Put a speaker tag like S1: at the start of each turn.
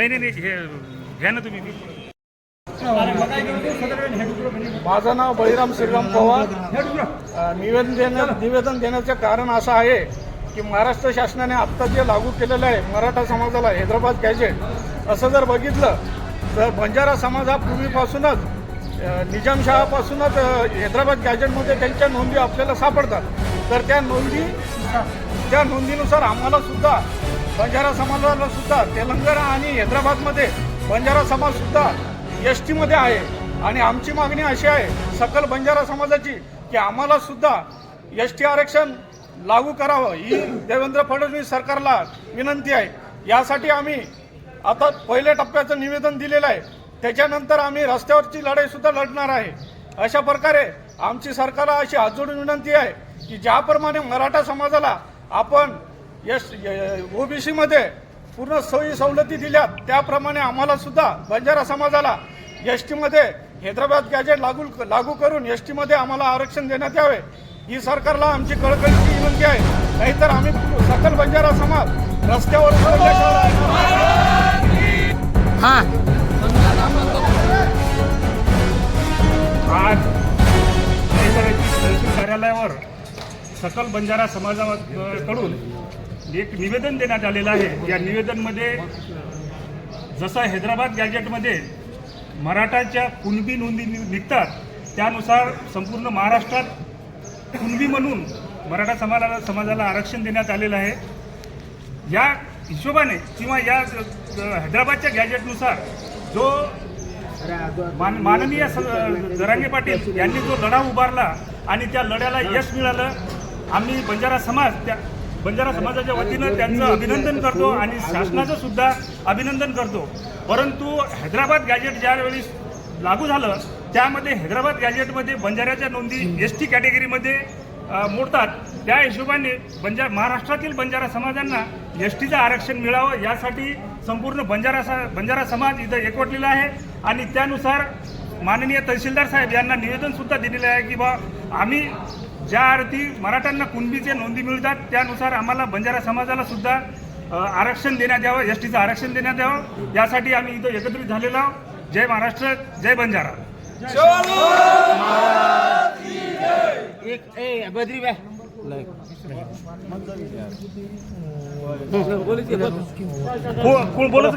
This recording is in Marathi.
S1: नाही नाही नाही हे घ्या ना तुम्ही
S2: माझं नाव बळीराम श्रीराम पवार. अ, निवेदन देण्या निवेदन देण्याचं कारण असं आहे की महाराष्ट्र शासनाने आत्ता जे लागू केलेलं आहे मराठा समाजाला हैदराबाद गॅजेट असं जर बघितलं तर बंजारा समाज हा पूर्वीपासूनच अ, निजामशहापासूनच अ, हैदराबाद गॅजेटमध्ये त्यांच्या नोंदी आपल्याला सापडतात. तर त्या नोंदी त्या नोंदीनुसार आम्हाला सुद्धा बंजारा समाजाला सुद्धा तेलंगणा आणि हैदराबादमध्ये बंजारा समाज सुद्धा एस टीमध्ये आहे. आणि आमची मागणी अशी आहे सकल बंजारा समाजाची की आम्हाला सुद्धा एस टी आरक्षण लागू करावं. ही देवेंद्र फडणवीस सरकारला विनंती आहे. यासाठी आम्ही आता पहिल्या टप्प्याचं निवेदन दिलेलं आहे. त्याच्यानंतर आम्ही रस्त्यावरची लढाईसुद्धा लढणार आहे. अशा प्रकारे आमची सरकारला अशी हात जोडून विनंती आहे की ज्याप्रमाणे मराठा समाजाला आपण एस ओबीसीमध्ये पूर्ण सोयी सवलती दिल्यात. त्याप्रमाणे आम्हाला सुद्धा बंजारा समाजाला एस टीमध्ये हैदराबाद गॅजेट लागू लागू करून एस टीमध्ये आम्हाला आरक्षण देण्यात यावे. ही सरकारला आमची कळकळीची विनंती आहे. नाहीतर आम्ही सकल बंजारा समाज रस्त्यावर.
S1: आज कार्यालयावर सकल बंजारा समाजाकडून एक निवेदन देण्यात आलेलं आहे. या निवेदनमध्ये जसं हैदराबाद गॅजेटमध्ये मराठाच्या कुणबी नोंदी निघतात त्यानुसार संपूर्ण महाराष्ट्रात कुणबी म्हणून मराठा समाजाला समाजाला आरक्षण देण्यात आलेलं आहे. या हिशोबाने किंवा या हैदराबादच्या गॅजेटनुसार जो मान माननीय जरांगे पाटील यांनी जो लढा उभारला आणि त्या लढ्याला यश मिळालं आम्ही बंजारा समाज त्या बंजारा समाजाच्या वतीनं त्यांचं अभिनंदन करतो आणि शासनाचं सुद्धा अभिनंदन करतो. परंतु हैदराबाद गॅजेट ज्यावेळी लागू झालं त्यामध्ये हैदराबाद गॅजेटमध्ये बंजाऱ्याच्या नोंदी एस टी कॅटेगरीमध्ये मोडतात. त्या हिशोबाने बंजा महाराष्ट्रातील बंजारा समाजांना एस टीचं आरक्षण मिळावं यासाठी संपूर्ण बंजारा सा बंजारा समाज इथं एकवटलेला आहे. आणि त्यानुसार माननीय तहसीलदार साहेब यांना निवेदनसुद्धा दिलेलं आहे की बा आम्ही ज्या अर्थी मराठ्यांना कुणबीचे नोंदी मिळतात त्यानुसार आम्हाला बंजारा समाजाला सुद्धा आरक्षण देण्यात यावं एस टीचं आरक्षण देण्यात यावं. यासाठी आम्ही इथं एकत्रित झालेलो आहोत. जय महाराष्ट्र जय बंजारा.
S3: एक बद्री
S1: बोलत